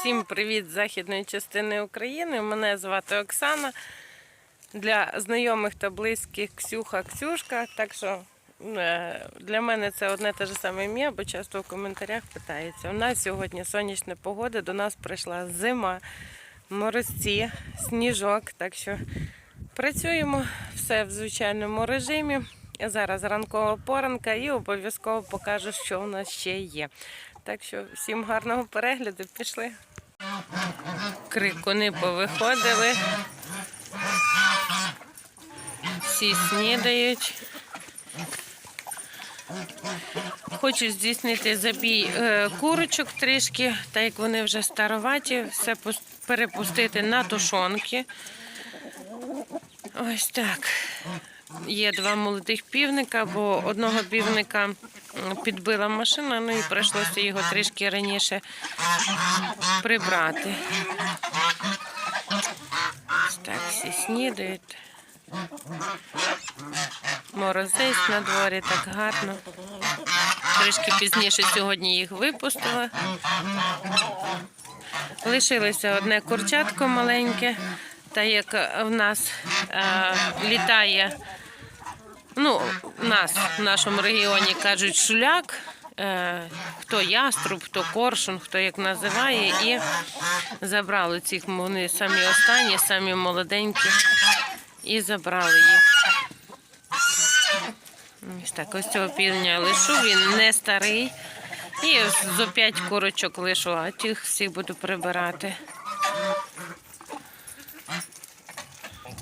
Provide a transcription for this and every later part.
Всім привіт з західної частини України. Мене звати Оксана. Для знайомих та близьких Ксюха Ксюшка. Так що е, для мене це одне те ж саме ім'я, бо часто в коментарях питається. У нас сьогодні сонячна погода, до нас прийшла зима, морозці, сніжок. Так що працюємо все в звичайному режимі. Зараз ранкова поранка і обов'язково покажу, що у нас ще є. Так що всім гарного перегляду, пішли. Крикуни повиходили. Всі снідають. Хочу здійснити забій е, курочок трішки, так як вони вже староваті, все пус- перепустити на тушонки. Ось так. Є два молодих півника, бо одного півника підбила машина, ну і прийшлося його трішки раніше прибрати. Так всі снідають. Морозець на дворі так гарно. Трішки пізніше сьогодні їх випустила. Лишилося одне курчатко маленьке, та як в нас е, літає, ну, нас в нашому регіоні кажуть шуляк, е, хто яструб, хто коршун, хто як називає, і забрали цих вони самі останні, самі молоденькі, і забрали їх. Ось так, ось цього півня лишу, він не старий. І зо п'ять курочок лишу, а тих всіх буду прибирати.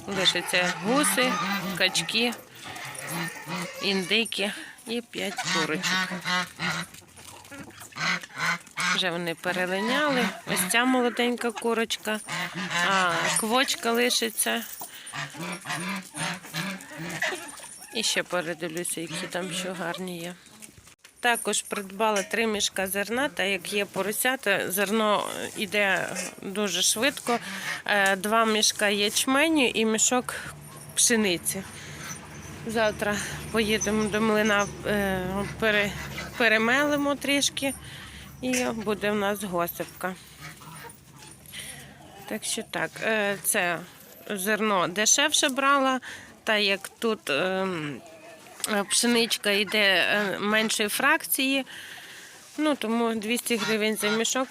Лишаться гуси, качки, індики і п'ять курочок. Вже вони перелиняли. Ось ця молоденька курочка, а квочка лишиться. І ще передивлюся, які там що гарні є. Також придбала три мішка зерна, та як є поросята, зерно йде дуже швидко. Е, Два мішка ячменю і мішок пшениці. Завтра поїдемо до млина, е, пере- перемелимо трішки і буде в нас госипка. Так що так, е, це зерно дешевше брала, та як тут ем, пшеничка йде е, меншої фракції, ну тому 200 гривень за мішок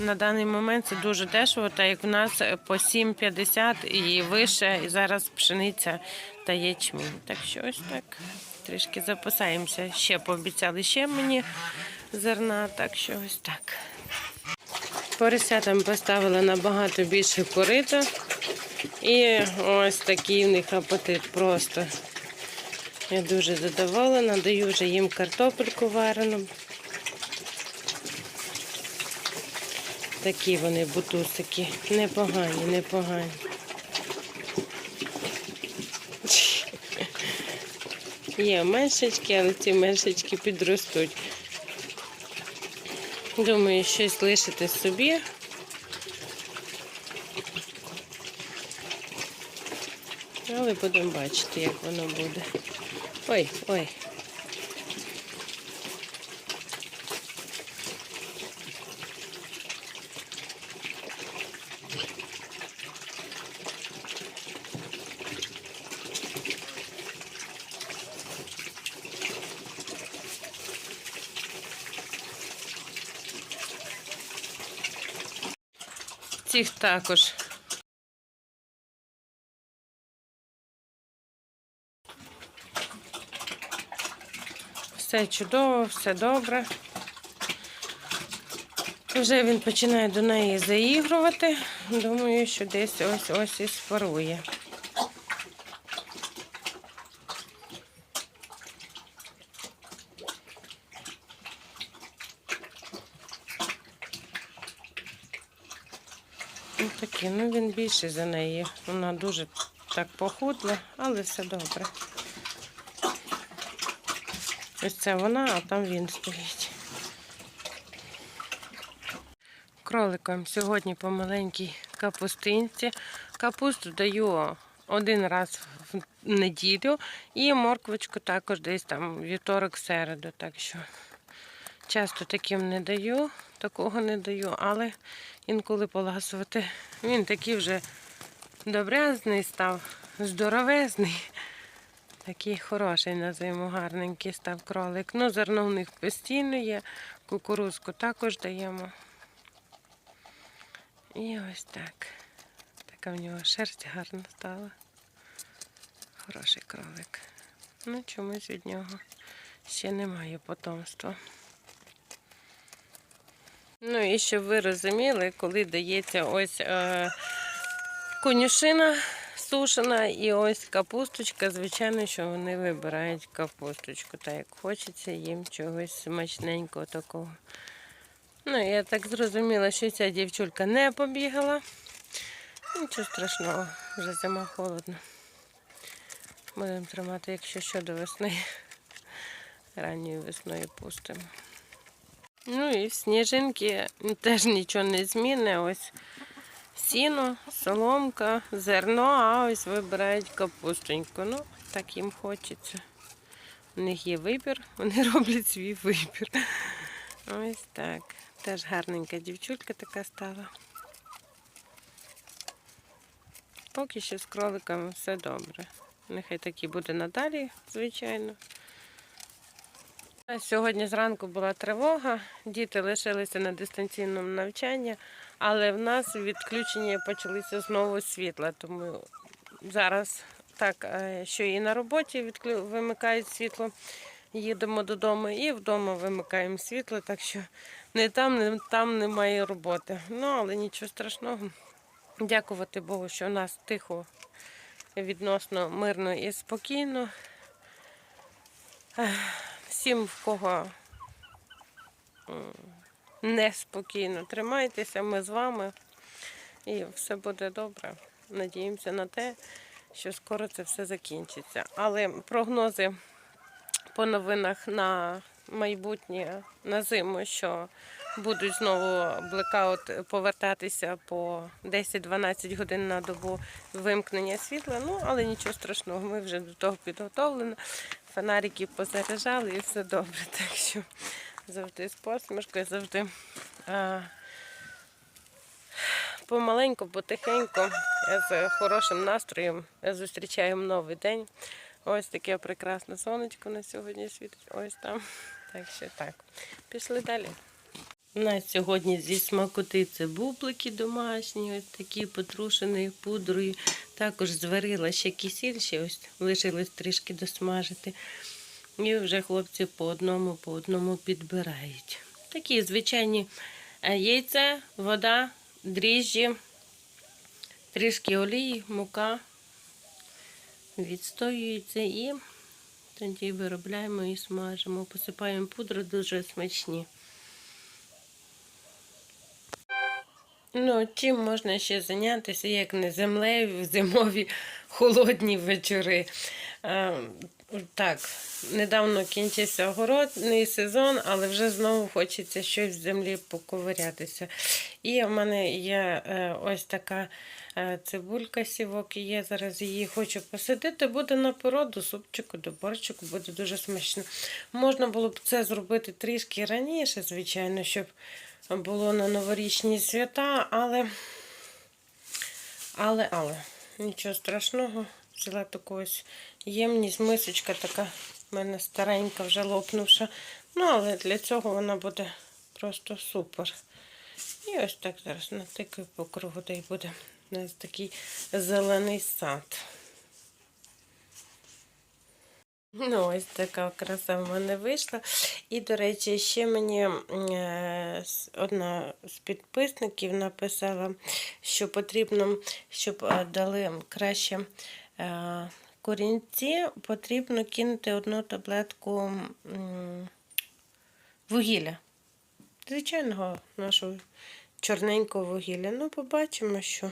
на даний момент це дуже дешево, та як в нас е, по 7,50 і вище, і зараз пшениця та ячмінь. Так що ось так. Трішки запасаємося. Ще пообіцяли ще мені зерна, так що ось так. Поросятам поставила набагато більше корито. І ось такий в них апетит просто. Я дуже задоволена, даю вже їм картопельку варену. Такі вони бутусики. Непогані, непогані. Є меншечки, але ці меншечки підростуть. Думаю, щось лишити собі. Але будемо бачити, як воно буде. Ой, ой. Цих також Все чудово, все добре. Вже він починає до неї заігрувати. Думаю, що десь ось ось і спарує. Ось такий, ну він більший за неї. Вона дуже так похудла, але все добре. Ось це вона, а там він стоїть. Кроликам сьогодні по маленькій капустинці. Капусту даю один раз в неділю і морквочку також десь там вівторок середу. Так що Часто таким не даю, такого не даю, але інколи поласувати. Він такий вже добрязний став, здоровезний. Такий хороший на зиму, гарненький став кролик. Ну, зерно в них постійно є, кукурузку також даємо. І ось так. Така в нього шерсть гарна стала. Хороший кролик. Ну, чомусь від нього ще немає потомства. Ну і щоб ви розуміли, коли дається ось е, конюшина сушена і ось капусточка, звичайно, що вони вибирають капусточку, так як хочеться їм чогось смачненького такого. Ну, я так зрозуміла, що ця дівчулька не побігала. Нічого страшного, вже зима холодно. Будемо тримати, якщо що, до весни. Ранньою весною пустимо. Ну і сніжинки теж нічого не зміни. Ось сіно, соломка, зерно, а ось вибирають капустоньку. Ну, так їм хочеться. У них є вибір, вони роблять свій вибір. Ось так. Теж гарненька дівчулька така стала. Поки що з кроликами все добре. Нехай так і буде надалі, звичайно. Сьогодні зранку була тривога, діти лишилися на дистанційному навчанні, але в нас відключення почалися знову світла. Тому зараз так, е, що і на роботі вимикають світло, їдемо додому, і вдома вимикаємо світло, так що не там, не там немає роботи. Ну, але нічого страшного. Дякувати Богу, що у нас тихо, відносно мирно і спокійно. Всім, в кого неспокійно, тримайтеся, ми з вами. І все буде добре. Надіємося на те, що скоро це все закінчиться. Але прогнози по новинах на майбутнє на зиму, що будуть знову блекаут повертатися по 10-12 годин на добу вимкнення світла. Ну, але нічого страшного, ми вже до того підготовлені. Фонарики позаряджали і все добре. Так що завжди з посмішкою, завжди а, помаленьку, потихеньку, з хорошим настроєм зустрічаємо новий день. Ось таке прекрасне сонечко на сьогодні світить. Ось там. Так що так. Пішли далі. У нас сьогодні зі смакоти це бублики домашні, ось такі потрушені пудрою. Також зварила ще кисіль, ще ось лишилось трішки досмажити. І вже хлопці по одному, по одному підбирають. Такі звичайні е, яйця, вода, дріжджі, трішки олії, мука. Відстоюється і тоді виробляємо і смажимо. Посипаємо пудру, дуже смачні. Ну, чим можна ще зайнятися, як не землею в зимові холодні вечори. Е, так, недавно кінчився огородний сезон, але вже знову хочеться щось в землі поковирятися. І в мене є е, ось така е, цибулька сівок, і я зараз її хочу посадити. Буде на породу, супчику, до борчику, буде дуже смачно. Можна було б це зробити трішки раніше, звичайно, щоб було на новорічні свята, але, але, але, нічого страшного. Взяла таку ось ємність, мисочка така в мене старенька, вже лопнувша. Ну, але для цього вона буде просто супер. І ось так зараз натикаю по кругу, де й буде у нас такий зелений сад. Ну, ось така краса в мене вийшла. І, до речі, ще мені е, одна з підписників написала, що потрібно, щоб е, дали краще е, корінці, потрібно кинути одну таблетку вугілля. Звичайного нашого чорненького вугілля. Ну, побачимо, що,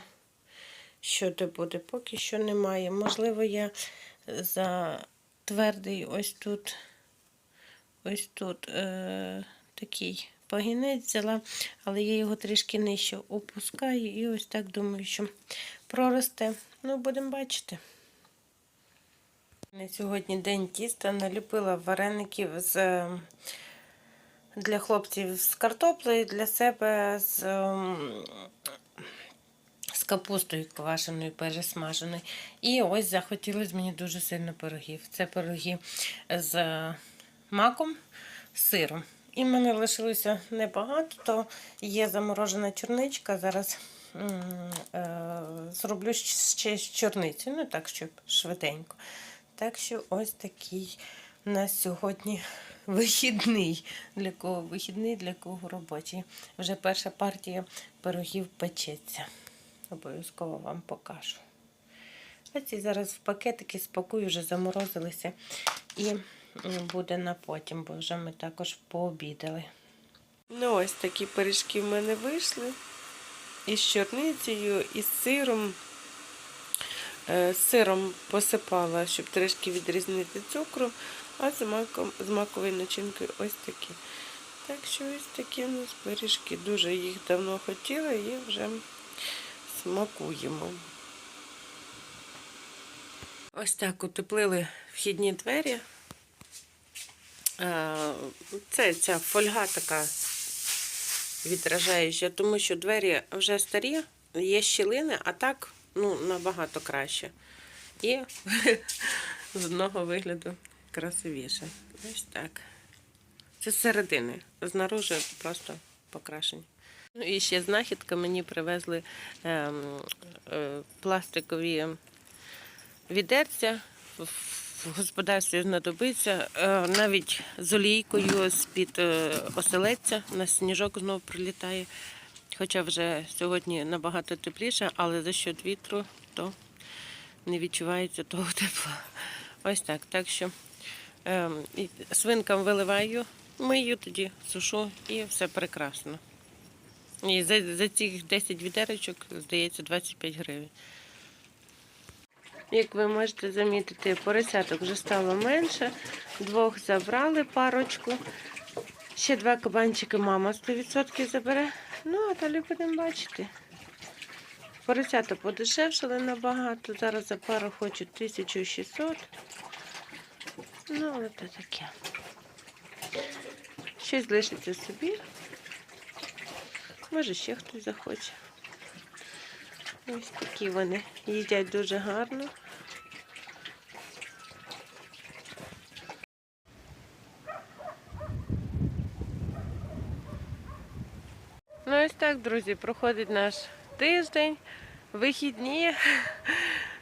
що де буде. Поки що немає. Можливо, я за твердий ось тут, ось тут е, такий пагінець взяла, але я його трішки нижче опускаю і ось так думаю, що проросте. Ну, будемо бачити. На сьогодні день тіста наліпила вареників з для хлопців з картоплею, для себе з капустою квашеною, пересмаженою. І ось захотілося мені дуже сильно пирогів. Це пироги з маком, сиром. І в мене лишилося небагато, то є заморожена чорничка. Зараз е, зроблю ще з чорницею, ну так, щоб швиденько. Так що ось такий у нас сьогодні вихідний. Для кого вихідний, для кого робочий. Вже перша партія пирогів печеться. Обов'язково вам покажу. А ці зараз в пакетики спакую, вже заморозилися. І буде на потім, бо вже ми також пообідали. Ну, ось такі пиріжки в мене вийшли. Із чорницею, із сиром. Е, Сиром посипала, щоб трішки відрізнити цукру, а з, маком, з маковою начинкою ось такі. Так що ось такі у нас пиріжки. Дуже їх давно хотіла і вже смакуємо. Ось так утеплили вхідні двері. Е, Це ця фольга така відражаюча, тому що двері вже старі, є щілини, а так ну, набагато краще. І з одного вигляду красивіше. Ось так. Це з середини. Знаружи просто покрашені. Ну і ще знахідка мені привезли ем, е, пластикові відерця. В господарстві знадобиться е, навіть з олійкою з-під е, оселедця на сніжок знову прилітає. Хоча вже сьогодні набагато тепліше, але за счет вітру то не відчувається того тепла. Ось так. Так що ем, свинкам виливаю, мию тоді, сушу і все прекрасно. І за, за цих 10 відеречок, здається, 25 гривень. Як ви можете замітити, поросяток вже стало менше. Двох забрали парочку. Ще два кабанчики мама 100% забере. Ну, а далі будемо бачити. Поросята подешевшили набагато. Зараз за пару хочуть 1600. Ну, але то таке. Щось лишиться собі. Може, ще хтось захоче. Ось такі вони їдять дуже гарно. Ну ось так, друзі, проходить наш тиждень, вихідні.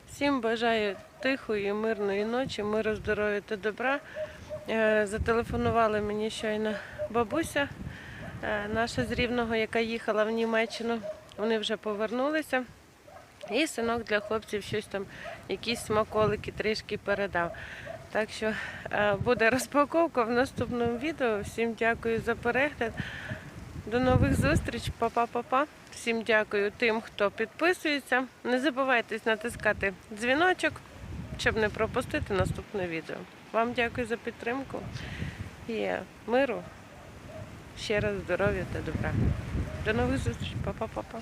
Всім бажаю тихої, мирної ночі, миру, здоров'я та добра. Е, Зателефонувала мені щойно бабуся наша з Рівного, яка їхала в Німеччину. Вони вже повернулися. І синок для хлопців щось там, якісь смаколики трішки передав. Так що е, буде розпаковка в наступному відео. Всім дякую за перегляд. До нових зустріч, Па-па-па-па. Всім дякую тим, хто підписується. Не забувайте натискати дзвіночок, щоб не пропустити наступне відео. Вам дякую за підтримку і миру. Ще раз здоров'я та добра. До нових зустрічей, Па-па-па-па.